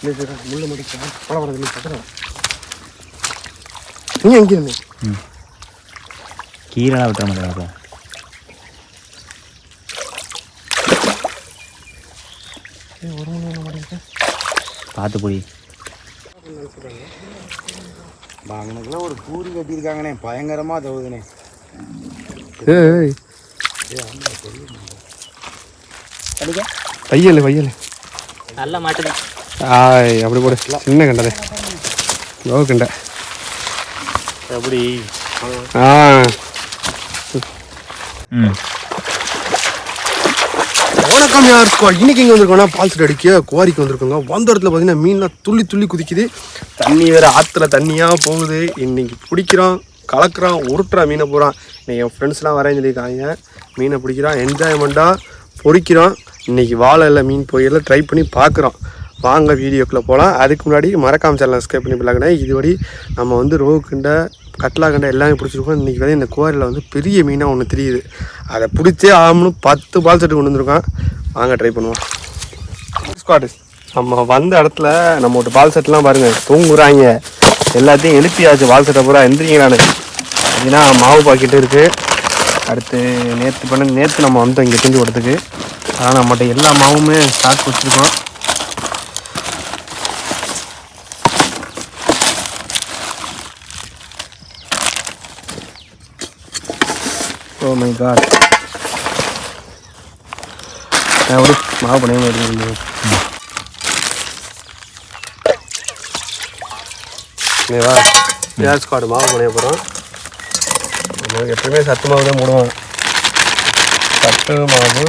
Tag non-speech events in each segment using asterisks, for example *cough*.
முள்ள முடிச்சா படம் வரது நீ பத்திரம் நீ எங்கே இருந்து கீரைலாம் விட்டுற மாட்டேங்கிறப்ப ஒரு மணி நேரம் மாட்டேங்க பார்த்து போய் அங்கனுக்குலாம் ஒரு பூரி கட்டியிருக்காங்கண்ணே. பயங்கரமாக தவுதுண்ணே. ஏய் வையல் வையல். நல்லா மாட்டுது. ஆய் அப்படி போடு. சின்ன கண்டதே? லோ கண்டை. எப்படி? ஆ. ம். வணக்கம் யார்? ஸ்குவாட் இன்னைக்கு இங்கே வந்திருக்கோம்னா பால்ஸ் அடிக்க குவாரிக்கு வந்திருக்கோங்க. வந்த இடத்துல பார்த்தீங்கன்னா மீன்லாம் துள்ளி துள்ளி குதிக்குது. தண்ணி வேற ஆற்றுல தண்ணியாக போகுது. இன்னைக்கு பிடிக்கிறான் கலக்குறான் உருட்டுறான் மீனை போகிறான் இன்னைக்கு என் ஃப்ரெண்ட்ஸ்லாம் வரேன்னு சொல்லியிருக்காங்க. மீனை பிடிக்கிறான் என்ஜாய்மெண்ட்டாக பொறிக்கிறான். இன்னைக்கு வாழை இல்லை மீன் பொரியல ட்ரை பண்ணி பார்க்குறோம் வாங்க வீடியோக்குள்ளே போகலாம் அதுக்கு முன்னாடி மறக்காம சேனல் சப்ஸ்கிரைப் பண்ணி பிள்ளைங்கண்ணே இதுபடி நம்ம வந்து ரோகு கட்லா கண்டை எல்லாமே பிடிச்சிருக்கோம். இன்றைக்கி வந்து இந்த குவாரியில் வந்து பெரிய மீனாக ஒன்று தெரியுது. அதை பிடிச்சே ஆகணும் பத்து பால் செட்டு கொண்டு வந்திருக்கான். வாங்க ட்ரை பண்ணுவோம். ஸ்குவாடு நம்ம வந்த இடத்துல நம்ம ஒரு பால் செட்லாம் பாருங்கள் தூங்குறாங்க. எல்லாத்தையும் எழுப்பியாச்சு பால் செட்டை பூரா. எந்திரிக்கிறானு அப்படின்னா மாவு பாக்கெட்டு இருக்குது அடுத்து நேற்று பண்ண நேற்று நம்ம வந்தோம் இங்கே செஞ்சு கொடுத்துக்கு ஆனால் நம்மகிட்ட எல்லா மாவுமே ஸ்டாக் வச்சுருக்கோம். ஓ மை காட் நான் ஒரு மாவு பண்ணவே மாட்டேங்குது ஓகேவா பியாஸ் ஸ்குவாடு மாவு பண்ண போகிறோம் நம்ம எப்பவுமே சத்து மாவு தான் போடுவோம் சத்து மாவு.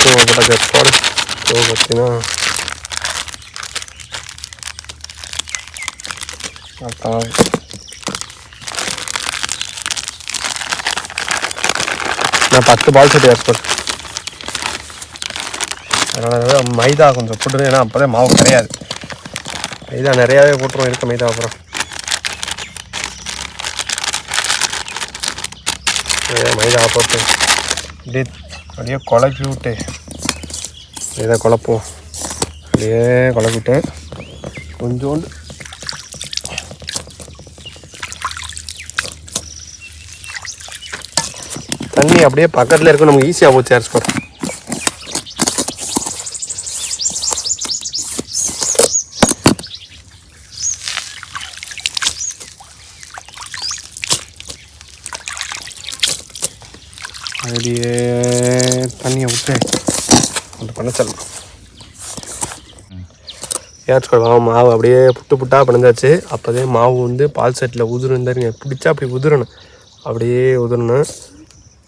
ஸோ கேஸ் ஸ்குவாடு ஸோ பார்த்தீங்கன்னா அதான் நான் பத்து பால் செட் ஏற்படும் அதனால் மைதா கொஞ்சம் போட்டுரு ஏன்னா அப்போ தான் மாவு கிடையாது மைதா நிறையாவே போட்டுருவோம் இருக்க மைதா அப்புறம். மைதா போட்டு. அப்படியே அப்படியே குழப்பி விட்டு. இதை குழப்போம் அப்படியே குழப்பிட்டு கொஞ்சோண்டு தண்ணி அப்படியே பக்கத்தில் இருக்கும் நமக்கு ஈஸியாக போச்சு ஏர் ஸ்கோர் அப்படியே தண்ணியை விட்டு அந்த பண்ண சொல்லலாம் ஏர் ஸ்கோர் மாவு அப்படியே புட்டு புட்டாக பிணைஞ்சாச்சு. அப்போதே மாவு வந்து பால் செட்டில் உதிருந்தாருங்க பிடிச்சா அப்படி உதிரணும். அப்படியே உதிரணும்.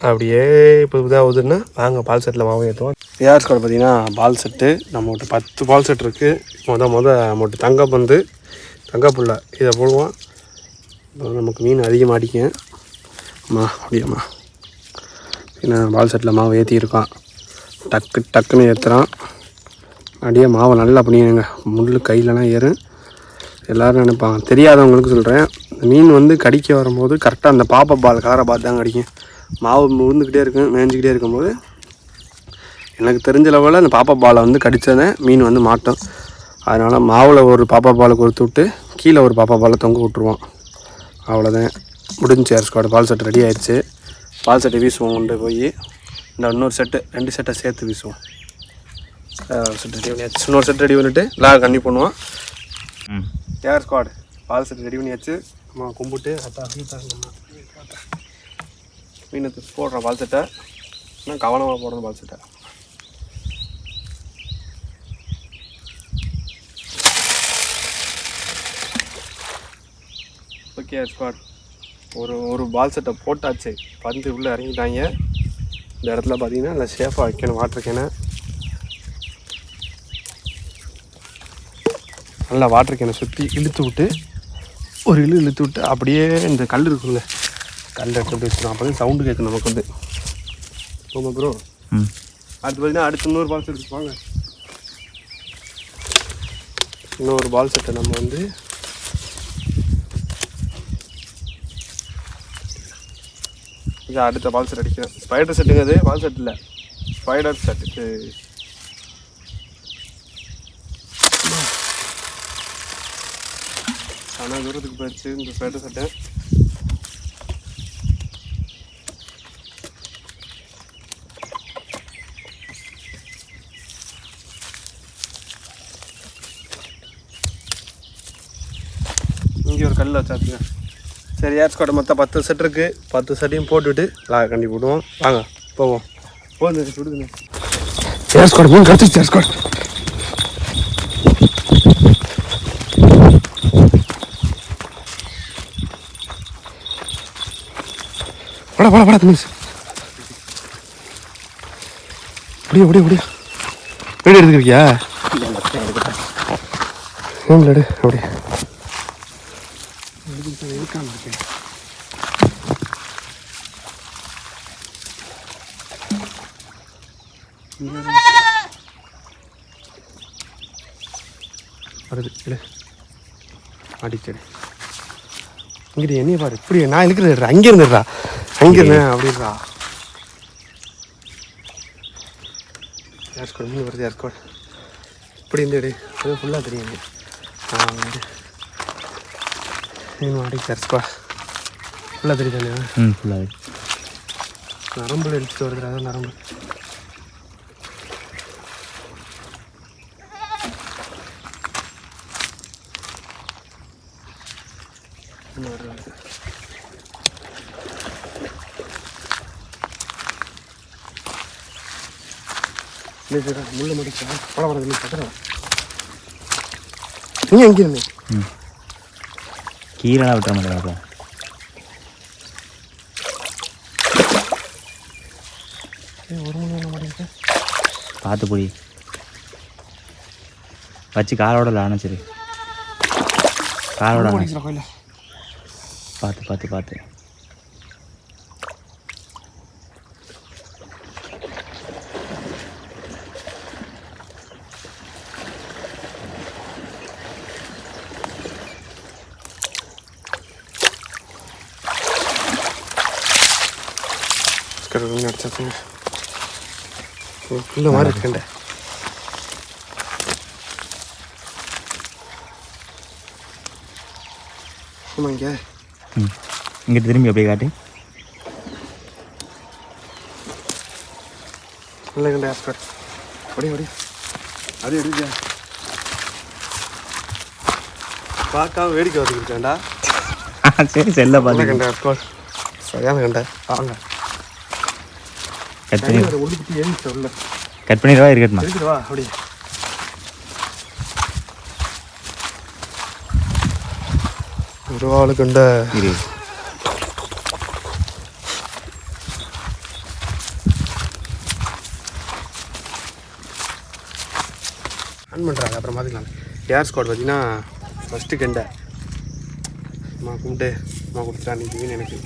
அப்படியே இப்போ இதாக உதிர்னா வாங்க பால் செட்டில் மாவு ஏற்றுவோம் ஏஆர் ஸ்குவாட் பார்த்தீங்கன்னா பால் செட்டு நம்மகிட்ட பத்து பால் செட் இருக்குது மொத மொத நம்மகிட்ட தங்க பந்து தங்கப்புள்ள இதை போடுவோம். நமக்கு மீன் அதிகமாக அடிக்கும். அம்மா அப்படியாம்மா ஏன்னா பால் செட்டில் மாவு ஏற்றிருக்கான் டக்கு டக்குன்னு ஏற்றுறான் அப்படியே மாவை நல்லா பண்ணிடுங்க முள் கையிலலாம் ஏறும். எல்லோரும் நினைப்பாங்க. தெரியாதவங்களுக்கு சொல்கிறேன் மீன் வந்து கடிக்க வரும்போது கரெக்டாக அந்த பாப்பா பால் காரை பார்த்து தான் கடிக்கும் மாவு உருந்துக்கிட்டே இருக்கும் மேய்ஞ்சிக்கிட்டே இருக்கும்போது எனக்கு தெரிஞ்ச லெவலில் அந்த பாப்பா பாலை வந்து கடித்ததை மீன் வந்து மாட்டோம். அதனால் மாவில் ஒரு பாப்பா பாலை கொடுத்து விட்டு கீழே ஒரு பாப்பா பாலை தொங்க விட்ருவோம் அவ்வளோதான் முடிஞ்சு air squad ball set ready ஆயிடுச்சு. பால் செட்டை வீசுவோம் கொண்டு போய் இந்த இன்னொரு செட்டு ரெண்டு செட்டை சேர்த்து வீசுவோம். செட் ரெடி பண்ணியாச்சு. இன்னொரு செட் ரெடி பண்ணிவிட்டு எல்லாம் கண்ணி பண்ணுவோம். Air squad ball set ready பண்ணியாச்சு. நம்ம கும்பிட்டு அத்தா மீனுக்கு போடுறேன் வளர்த்துட்டேன் பால் கவனமாக போடணும் பால் ஓகே ஸ்குவாட் ஒரு ஒரு பால் செட்டை போட்டாச்சு. பந்து உள்ளே இறங்கிட்டாங்க. இந்த இடத்துல பார்த்தீங்கன்னா நல்லா சேஃபாக வைக்கணும் வாட்டர் கேனை நல்லா வாட்டர் கேனை சுற்றி இழுத்து விட்டு ஒரு இழு இழுத்து விட்டு அப்படியே இந்த கல் இருக்குல்ல கல் எடுத்து அப்படி அப்போ தான் சவுண்டு கேட்கும் நமக்கு வந்து. போமா ப்ரோ அடுத்து பார்த்தீங்கன்னா அடுத்து இன்னொரு பால் செட் வாங்க. இன்னொரு பால் செட்டை நம்ம வந்து இது அடுத்த பால் செட் அடிக்கிறேன் ஸ்பைடர் செட்டுங்கிறது பால் செட் இல்லை. ஸ்பைடர் செட் ஆனால் தூரத்துக்கு போயிடுச்சு இந்த ஸ்பைடர் செட்டை கல் வச்சாச்சுங்க. சரி ஏர் ஸ்குவாட் மொத்தம் பத்து செட் இருக்கு. பத்து செட்டையும் போட்டுவிட்டு லா கண்டி போடுவோம் வாங்க போவோம். போதும் சுடுதுங்க. ஏர் ஸ்குவாட் மீன் கிடச்சிச்சு ஏர் ஸ்குவாட். வாடா வாடா வாடா தம்பி. அப்படியே அப்படியே அப்படியே வீடு எடுத்துக்கிறியா ரூமில் எடு அப்படியே வருது இல்லை அடிச்சடி இங்கிட்ட என்னைய பாரு. இப்படி நான் இழுக்கிறது அங்கே இருந்துடுறா. அங்கே இருந்தேன். அப்படின்றா ஏர்ஸ்கோட் மீன் வருது ஏர்ஸ்கோட் இப்படி இருந்துடு அது ஃபுல்லாக தெரியுது மீன் அடிக்க ஏர்ஸ்கோட் ஃபுல்லாக தெரியுதானே? ம் ஃபுல்லாக நரம்புல இழுத்து வருது அதான் நரம்பு. வருது, வருது. முள்ள முடிச்சா பட படம் நீ பத்திரா நீ எங்கே இருந்தே. ம் கீழே விட்டுற மாட்டேன் ஒரு மணி மாட்டேங்குது பார்த்து புடி வச்சு காலோட லான சரி. கோயில பார்த்து பார்த்து பார்த்து. புள்ள மாதிரி ம் இங்கிட்டு திரும்பி அப்படியே காட்டு நல்ல கண்டா ஆஸ்கர் ஒடி ஒடி அது எடுக்க பார்க்காம வேடிக்கை வந்துக்கிட்டேன்டா சரி செல்ல பார்த்து கண்டா ஆஸ்கர் சரியான கண்டா வாங்க கட் பண்ணி ஒரு உள்ளுக்குட்டி ஏறிச்சு உள்ள கட் பண்ணிடுவா? இருக்கட்டுமா இருக்குது வா அப்படி ஒரு ஆளு கண்ட இரு. ஆன் பண்ணுறாங்க அப்புறம் பார்த்துக்கலாம் ஏர் ஸ்குவாட் பார்த்தீங்கன்னா ஃபஸ்ட்டு கெண்டை. அம்மா கும்பிட்டு அம்மா கொடுத்துட்டா நிற்கிங்கன்னு எனக்கு.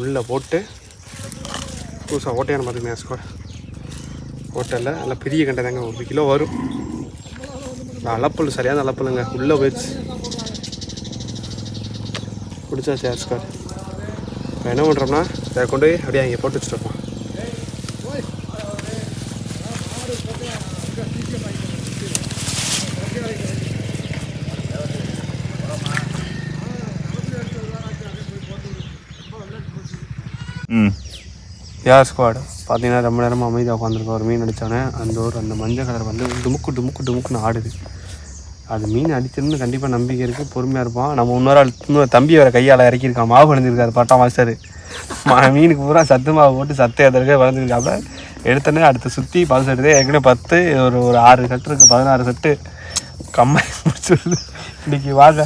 உள்ளே போட்டு புதுசாக ஓட்டையான பார்த்துக்கணும் ஏர் ஹோட்டலில் நல்லா பெரிய கண்டை தாங்க. ஒரு கிலோ வரும். அளப்பல் சரியான அளப்பலுங்க உள்ளே போயிடுச்சு. பிடிச்சாச்சு சேர் ஸ்குவாட் இப்போ என்ன பண்ணுறோம்னா இதை கொண்டு போய் அப்படியே அங்கே போட்டு வச்சுட்டு ஏர் ஸ்குவாடு பார்த்தீங்கன்னா ரொம்ப நேரமாக அமைதியாக உட்காந்துருக்கோம் ஒரு மீன் அடித்தானே அந்த ஒரு அந்த மஞ்சள் கலர் வந்து டுமுக்கு டுமுக்கு டுமுக்குன்னு ஆடுது. அது மீன் அடிச்சிருந்து கண்டிப்பாக நம்பிக்கை இருக்குது பொறுமையாக இருப்பான். நம்ம இன்னொரு ஆள் இன்னொரு தம்பி வேறு கையால் இறக்கியிருக்கான். மாவு வளர்ந்துருக்காரு பட்டா மாஸ்டர். மா மீனுக்கு பூரா சத்து மாவு போட்டு சத்து எதற்கே வளர்ந்துருக்காப்ப எடுத்தோடனே அடுத்து சுற்றி பல் செட்டு ஏற்கனவே பத்து ஒரு ஒரு ஆறு செட்டு இருக்குது பதினாறு செட்டு கம்மாய் முடிச்சுருது. இன்றைக்கி வாங்க.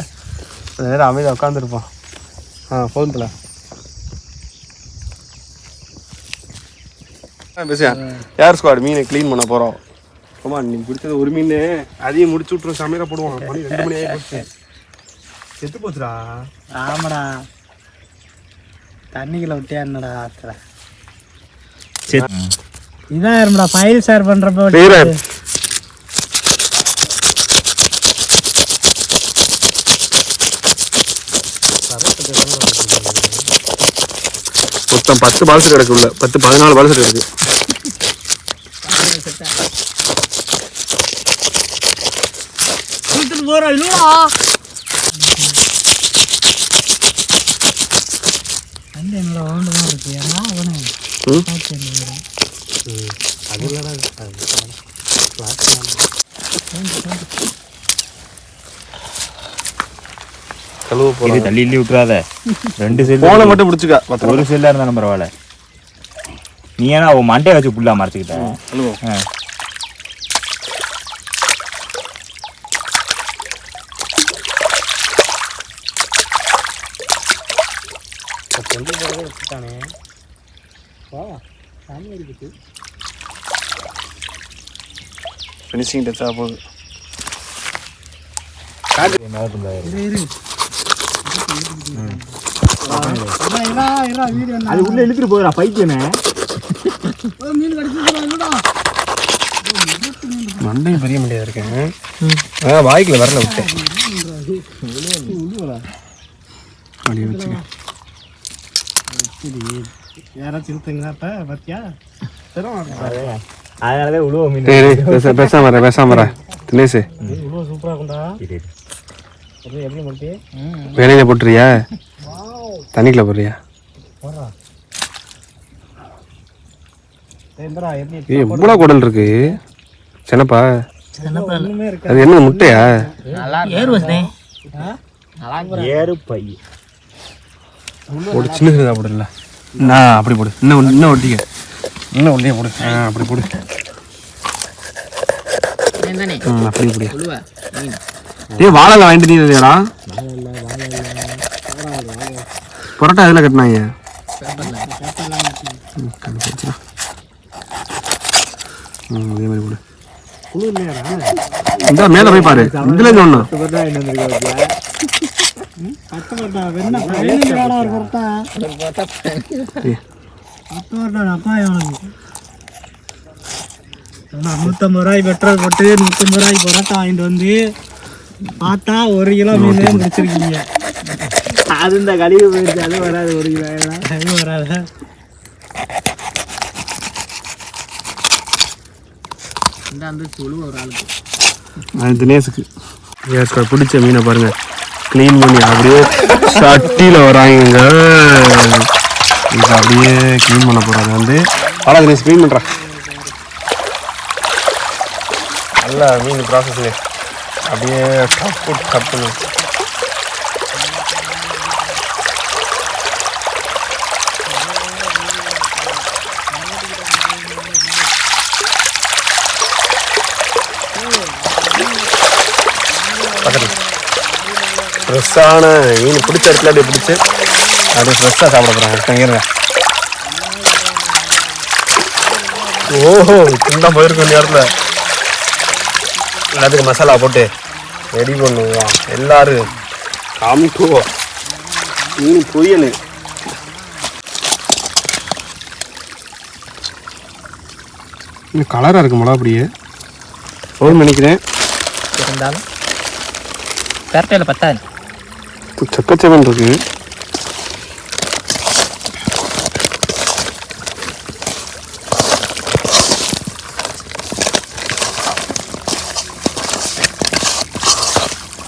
அந்த நேரம் அமைதியாக உட்காந்துருப்பான் ஆ ஃபோன் பண்ணல ஏர் ஸ்குவாட் மீனை க்ளீன் பண்ண போகிறோம் ஆமா நீ பிடிச்சது ஒரு மீன். அதையும் முடிச்சு விட்டுரும் சமையல போடுவோம். மணி ரெண்டு மணி ஆகி செத்து போச்சுடா. ஆமாடா. தண்ணிக்குள்ள விட்டியா என்னடா ஆத்துல சரி இதான் இருமடா ஃபைல் ஷேர் பண்றப்ப மொத்தம் பத்து பால்ஸ் கிடக்கு உள்ள பத்து பதினாலு பால்ஸ் கிடக்கு போறா இல்லடா அந்த என்னடா வாண்டமா இருக்கு ஏன்னா அவனே ம்? கழுவு இது போகிறேன் தள்ளி இல்லி விட்டுறாத. ரெண்டு செல் ஃபோனை மட்டும் பிடிச்சிக்க பத்திரம் ஒரு செல்லா இருந்தாலும் பரவாயில்ல. நீ ஏன்னா உன் மண்டையை வச்சு புல்லா மறைச்சிக்கிட்ட. கழுவு ஆ. சொல்லி போறதே விட்டுட்டானே வா சாமி இருக்குது ஃபினிஷிங் டச்சாக போகுது இரு இரு இரா, இரா, இரா, வீடியோ என்ன? அது உள்ள இழுத்துட்டு போயிடா பைத்தியமே. மண்டையும் பெரிய மண்டையாக இருக்கேன் வாய்க்கில் வரல விட்டேன் அப்படி வச்சுக்க. யாராச்சும் இருப்பீங்களா இப்ப பாத்தியா? அதனாலதான் உழுவ மீன். டேய் டேய், பேச பேசாம பேசாம தினேஷ். இவ்வளோ சூப்பரா இருக்கும்டா. இரு, இரு. எப்படி முடிச்சு வேலையில போட்டுறியா தண்ணிக்குள்ள போடுறியா? எவ்வளோ குடல் இருக்கு? சின்னப்பா. அது என்ன முட்டையா? போடு சின்ன சின்னதாக போடல நான் அப்படி போடு. இன்னும் இன்னும் ஒட்டிக்க. இன்னும் ஒல்லியா போடு. ஆ அப்படி போடு. அப்படி போடு. ஏய் வாழை வாங்கிட்டு நீ நீடா பரோட்டா எதில் கட்டினாங்க? ம், அதே மாதிரி போடு இந்த மேல போய் பாரு. இதுல இருந்து ஒண்ணு. கஷ்டப்பட்டா அப்பா எவனுக்கு நான் ரூபாய் பெட்ரோல் போட்டு நூற்றம்பது ரூபாய்க்கு பரோட்டா வாங்கிட்டு வந்து பார்த்தா ஒரு கிலோ மீன் முடிச்சிருக்கீங்க. அது இந்த கழிவு போயிடுச்சு அது வராது ஒரு கிலோ அது வராத? அது தினேஷுக்கு. ஏற்கா பிடிச்ச மீனை பாருங்க. க்ளீன் பண்ணி அப்படியே சட்டியில் வராங்க இது அப்படியே க்ளீன் பண்ண போகிறாங்க வந்து பரவாயில்ல தினேஷ் க்ளீன் பண்ணுறேன் நல்லா மீன் ப்ராசஸ்ல அப்படியே கப் போட்டு ஃப்ரெஷ்ஷான மீன் பிடிச்ச இடத்துல அப்படியே பிடிச்சி அப்படியே ஃப்ரெஷ்ஷாக சாப்பிட போகிறாங்க தங்கிடுங்க ஓஹோ இந்த போயிருக்கும் நேரத்தில் எல்லாத்துக்கும் மசாலா போட்டு ரெடி பண்ணுவோம். எல்லாரும். காமிக்குவோம் மீன் பொரியல். இன்னும் கலராக இருக்கு மிளகா அப்படியே போதும் நினைக்கிறேன். இருந்தாலும் கரெக்டாக பத்தாது. சக்கச்சவன் இருக்கு.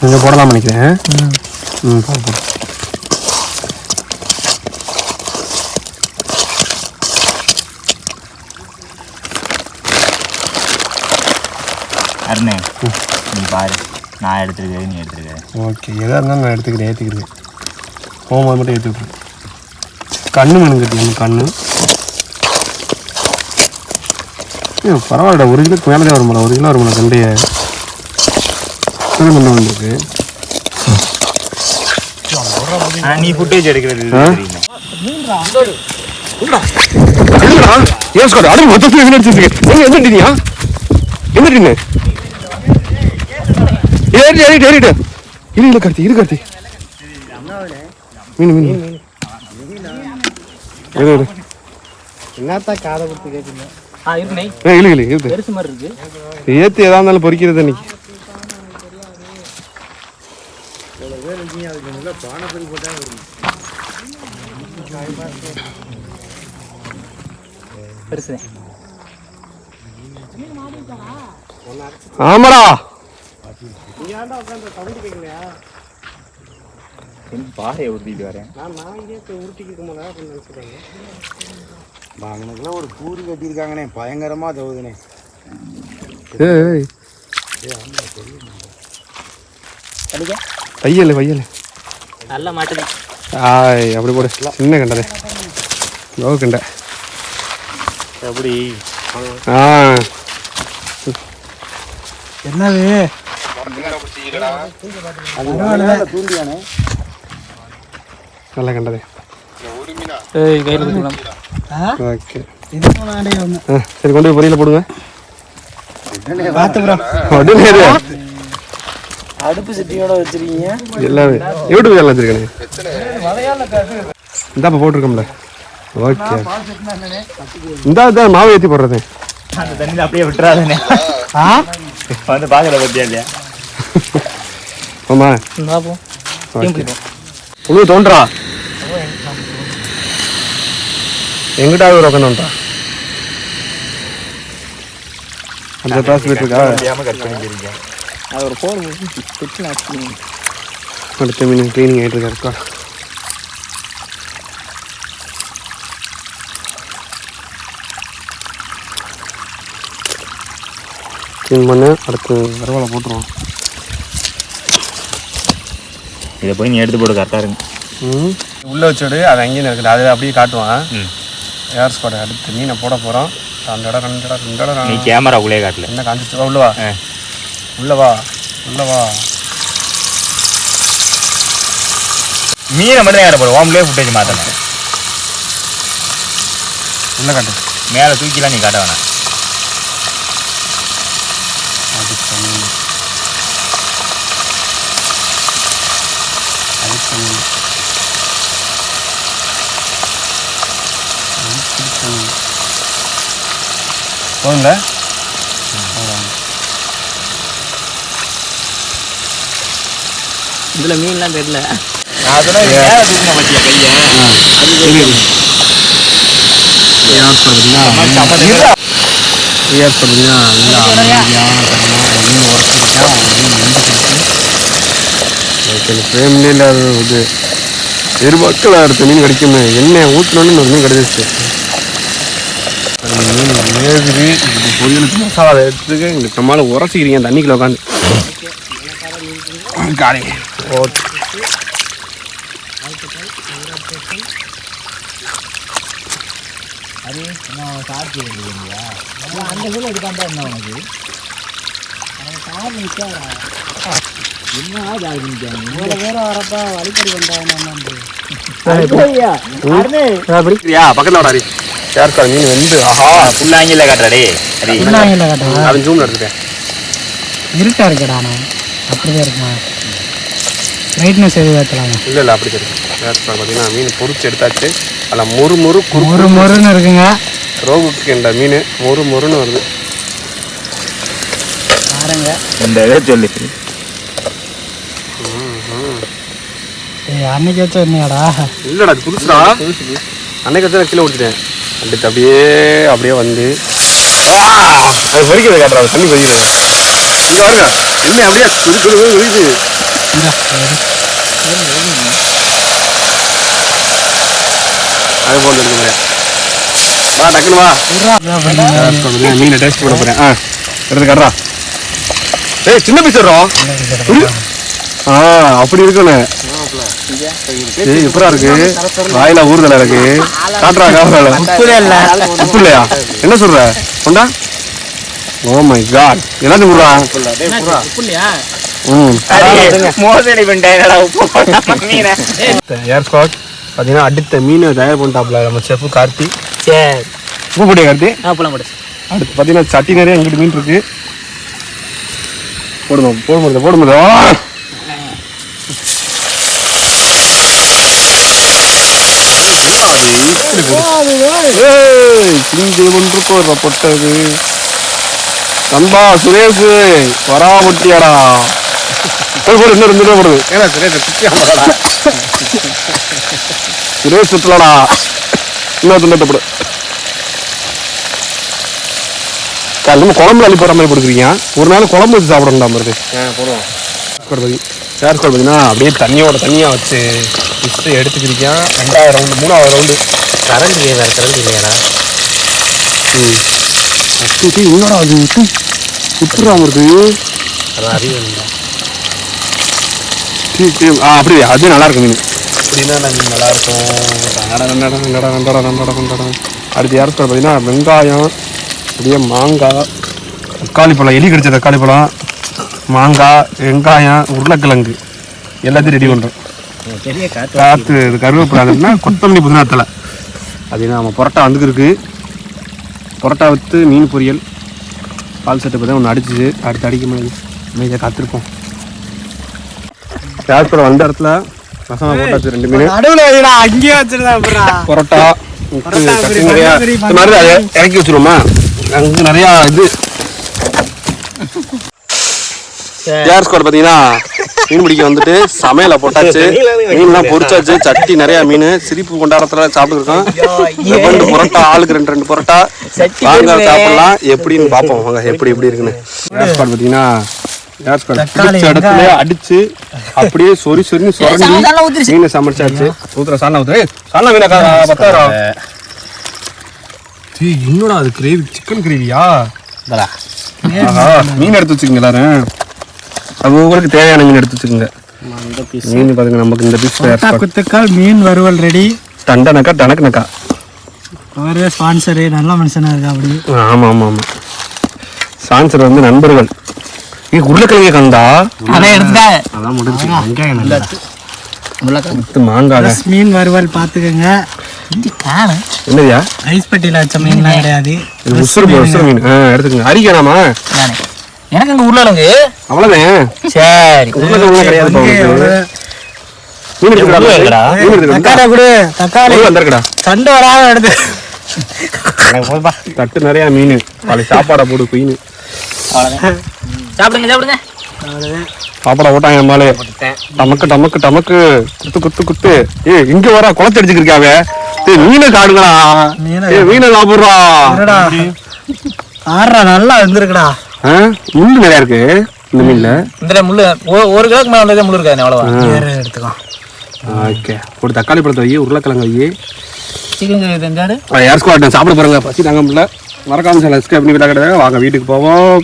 நீங்கள் போடலாம் நினைக்கிறேன். ம். போடு போடு. அருணே நீ பாரு. நான் எடுத்துருக்கேன் நீ எடுத்துருக்க. ஓகே எதாக இருந்தாலும் நான் எடுத்துக்கிறேன் ஏற்றிக்கிறேன் போகும்போது மட்டும் ஏற்றி விட்றேன் கண்ணு மீன் கட்டி எனக்கு கண்ணு. ஏ பரவாயில்லடா ஒரு கிலோக்கு மேலே தான் வருமாடா ஒரு கிலோ வருமாடா கண்டைய கண்ணு வந்துருக்கு? ஆ, நீ ஃபுட்டேஜ் எடுக்கிறது ஏன் ஸ்காட் அடி மொத்தத்தில் என்ன அடிச்சிருக்கு எங்க எந்த டீனியா எந்த டீனு ஏறிட்டு ஏறிட்டு ஏறிட்டு இரு இரு கார்த்தி இரு கார்த்தி. மீன் மீன் இரு இரு. என்னத்தா காதை கொடுத்து கேட்குங்க ஆ இருக்குண்ணே ஏ இழு இழு இருக்கு பெருசு மாதிரி இருக்கு ஏற்றி எதா இருந்தாலும் பொறிக்கிறது இன்னைக்கு பெருசு ஆமாடா இங்க ஏன்டா உட்காந்து சவுண்ட் கேட்கலையா பாறையை ஊற்றிட்டு வரேன் நான் நான் இங்கே போய் உருட்டிக்கு இருக்கும் போதா அப்படின்னு நினச்சிருக்காங்க. அங்கனுக்குள்ள ஒரு கூறு கட்டியிருக்காங்கண்ணே. பயங்கரமா தவுதுண்ணே. ஏய் வையல் வையல். நல்ல மாட்டுது ஆய் அப்படி போடு. சின்ன கண்டதே. லோ கண்டை. எப்படி? ஆ. என்னது? தூண்டியானே நல்ல கண்டதே. ஓகே. சரி கொண்டு போய் பொரியல போடுங்க. பார்த்து இரு. அடுப்பு சட்டியோட வச்சிருக்கீங்க? எல்லாமே. யூடியூப் சேனல் வச்சிருக்கேன். இந்தாப்பா போட்டிருக்கோம்ல. ஓகே. இந்தா தான் மாவு ஏற்றி போடுறது. அந்த தண்ணியில் அப்படியே விட்டுறாதுண்ணே ஆ? வந்து பார்க்கல பத்தியா இல்லையா? ஆமா. பார்ப்போம் ஓகே. உழுவு தோன்றா எங்கிட்ட ஒரு உட்காந்துன்றா அந்த கிளாஸ் இருக்கா? தெரியாமல் கட் பண்ணிக்கிறீங்க. அது ஒரு பிச்சு நான் அடுத்த மீன் க்ளீனிங் ஆகிட்டு இருக்கா க்ளீன் பண்ணு அடுத்து வரவாலை போட்டுருவோம். இதை போய் நீ எடுத்து போட்டு கரெக்டாக இருங்க ம். உள்ளே வச்சுடு அது அங்கேயும் இருக்குது. அதை அப்படியே காட்டுவான். ம். ஏர் ஸ்குவாட் அடுத்து மீனை போட போகிறோம் அந்த இடம் ரெண்டு இடம் ரெண்டு இடம். நீ கேமரா உள்ளே காட்டல. என்ன காஞ்சிச்சு வா உள்ள வா ஆ. உள்ள வா. உள்ள வா மீனை மட்டும் தான் போகிறோம் ஓம்லேயே ஃபுட்டேஜ் மாற்றணும் உள்ள காட்டு. மேலே தூக்கிலாம் நீ காட்ட வேணாம். போதுங்களா இதில் மீன்லாம் தெரியல. நான் அதெல்லாம் மேலே தூக்கின பற்றியா கையை இது எருமக்கள் அடுத்த மீன் கிடைக்குமே எண்ணெய் ஊற்றினோன்னு ஒரு மீன் கிடைச்சிச்சு அந்த மீன் வேகுது பொரியலுக்கு மசாலா எடுத்துக்க இந்த நம்மளால உரசிக்கிறீங்க தண்ணிக்குள்ள உட்காந்து காலை ஓகே அந்த கூட எடுக்காண்டா என்ன உனக்கு என்ன வரப்பா வழிபடி யார் சார் மீன் வந்து ஆஹா ஃபுல்லாங்கில காட்டுறாடே. அடி. அது ஜூமில் எடுத்துட்டேன். இருட்டா இருக்கடா நான் அப்படிதான் இருக்குமா? பிரைட்னஸ் எது ஏற்றலாங்க இல்லை இல்லை அப்படி சார் பார்த்தீங்கன்னா மீன் பொரிச்சு எடுத்தாச்சு. அதில் மொறு மொறு குறு ஒரு முருன்னு இருக்குங்க. ரோகுக்கு என்ற மீன் மொறு மொறுன்னு வருது. பாருங்க. இந்த இதை சொல்லு. அன்னைக்கு வச்ச என்னையாடா இல்லைடா அது புதுசுடா. அன்னைக்கு வச்சு நான் கீழே விட்டுட்டேன் அடுத்து அப்படியே அப்படியே வந்து. அது பொறிக்கிறது காட்டுறா தண்ணி பொறிக்கிறது. இங்க பாருங்க என்ன அப்படியே கொதிக்குது அது எடுக்க போறேன் வா டக்குனு வா. மீனை டேஸ்ட் பண்ண போறேன். ஆ எடுத்து காட்டுறா. ஏய் சின்ன பீஸ் வரும் ஆ அப்படி இருக்கணும். ஏய் எப்படா இருக்கு. வாயில ஊறுதலா இருக்கு. காட்டுறா காட்டுறா. உப்பு இல்லையா? என்ன சொல்ற? கொண்டா? Oh my. காட் எல்லாத்தையும் மீனை ஏர் ஸ்குவாட் பார்த்தீங்கன்னா அடுத்த மீன் தயார் பண்ணிட்டாப்ல நம்ம செஃப் கார்த்தி. சரி. உப்பு போட்டியா கார்த்தி. அடுத்து பார்த்தீங்கன்னா சட்டி நிறைய எங்கிட்ட மீன் இருக்கு. போடுமா போட முடியாது போட முடியாது கிஞ்சி ஒன்று போடுற பொட்டது நண்பா சுரேஷ் வராமட்டியாடா போடு இன்னும் ரெண்டு ரூபா போடுது ஏன்னா சுரேஷ் சுரேஷ் சுத்தலடா. இன்னொரு துண்டத்தை போடு. காலையில் குழம்பு அள்ளி போடுற மாதிரி ஒரு நாள் குழம்பு வச்சு சாப்பிடணும் வருது போடுவோம். ஷேர் ஸ்கோர் பார்த்தீங்கன்னா அப்படியே தண்ணியோட தண்ணியாக வச்சு ஃபிஷ்ஷை எடுத்துக்கிறிக்கான் ரெண்டாவது ரவுண்டு மூணாவது ரவுண்டு கரண்ட் வேற கரண்ட் இல்லையாடா இன்னொரு அது விட்டு. டீ, டீ, ஆ அப்படியே? அது நல்லா இருக்கும் மீன். அப்படின்னா மீன் நல்லா இருக்கும். அடுத்து யார் பார்த்தீங்கன்னா வெங்காயம் அப்படியே மாங்காய் தக்காளி பழம் எலி கடிச்ச தக்காளி பழம் மாங்காய் வெங்காயம் உருளைக்கிழங்கு. எல்லாத்தையும் ரெடி பண்ணுறோம் காற்று கருவேப்பிலை அதுன்னா கொத்தமல்லி புதினா தலை அது நம்ம பரோட்டா வந்துருக்கு பரோட்டா வித்து மீன் பொரியல் பால் செட்டு பார்த்தா ஒன்று அடிச்சிச்சு அடுத்து அடிக்க முடியாது. அமைதியாக காத்திருப்போம். கேஸ்பர் வந்த இடத்துல ரசம் போட்டாச்சு ரெண்டு மீன்? நடுவுல அங்கேயே வச்சிருந்தா பரோட்டா உப்பு, நிறையா. இந்த மாதிரி அதை இறக்கி வச்சிருவோமா? அங்கே நிறையா இது. ஏர் ஸ்குவாட் பார்த்தீங்கன்னா மீன் பிடிக்க வந்துட்டு சமையல போட்டாச்சு. *laughs* மீன்லாம் பொரிச்சாச்சு சட்டி நிறைய மீன் சிரிப்பு கொண்டாடத்துல சாப்பிட்டுருக்கோம் ரெண்டு பரோட்டா ஆளுக்கு ரெண்டு ரெண்டு பரோட்டா. வாங்க சாப்பிடலாம். எப்படின்னு பார்ப்போம். வாங்க எப்படி எப்படி இருக்குன்னு. ஸ்குவாட் பார்த்தீங்கன்னா இடத்துல அடிச்சு அப்படியே சொறி சொரின்னு சுரண்டி மீனை சமைச்சாச்சு. ஊத்துற சாணம் ஊத்துற. சாணம் மீனை பத்தாயிரம் என்னடா அது கிரேவி? சிக்கன் கிரேவியா? மீன் எடுத்து வச்சுக்கோங்க எல்லாரும். அது உங்களுக்கு தேவையான மீன் எடுத்து வச்சுக்கோங்க. மீன் பாருங்க நமக்கு இந்த பீஸ் குத்துக்கால் மீன் வறுவல் ரெடி டண்டனக்கா டனக்குனக்கா அவரே ஸ்பான்சரு நல்ல மனுஷனா இருக்கா அப்படி. ஆமா ஆமா ஆமா. சான்சர் வந்து நண்பர்கள். நீ உருளைக்கிழங்கு கந்தா? அதை எடுத்துட்டேன் அதான் முடிஞ்சு வெங்காயம் நல்லா. வித்து மாங்காய் மீன் வறுவல் பார்த்துக்கோங்க என்னதியா? ஐஸ் பெட்டியில் வச்ச மீன்லாம் கிடையாது. உசுறு மீன் ஆ எடுத்துக்கோங்க. அரிக்கணாமா எனக்கு அங்க உருளைங்க அவ்வளோதான் சரி. உருளைக்கிழங்கு கிடையாது தக்காளி கொடு. தக்காளி வந்திருக்கடா. சண்டை வராம எடுத்து. தட்டு நிறைய மீன். பழைய சாப்பாடை போடு குயின். சாப்பிடுங்க சாப்பிடுங்க. சாப்பாடை போட்டாங்க மேலே. டமக்கு டமக்கு டமக்கு. குத்து குத்து குத்து. ஏய் இங்க வர குளத்து அடிச்சுக்கிருக்காவே ஏய் மீனை காடுங்களா மீனை ஏய் மீனை சாப்பிடுறா. என்னடா? ஆடுறா நல்லா வந்திருக்குடா ஆ, முள்ளு நிறைய இருக்கு இந்த மீன்ல. இந்த முள்ளு ஒரு கிலோக்கு மேல வந்ததே முள்ளு இருக்காது அவ்வளவா? எடுத்துக்கோ ஓகே. ஒரு தக்காளி பழத்தை வை உருளைக்கிழங்கு வை. ஏர் ஸ்குவாட் சாப்பிட போறாங்க? பசி தாங்க முடியல. மறக்காம சில சப்ஸ்கிரைப் பண்ணி விட்டா கிடையாது. வாங்க வீட்டுக்கு போவோம்.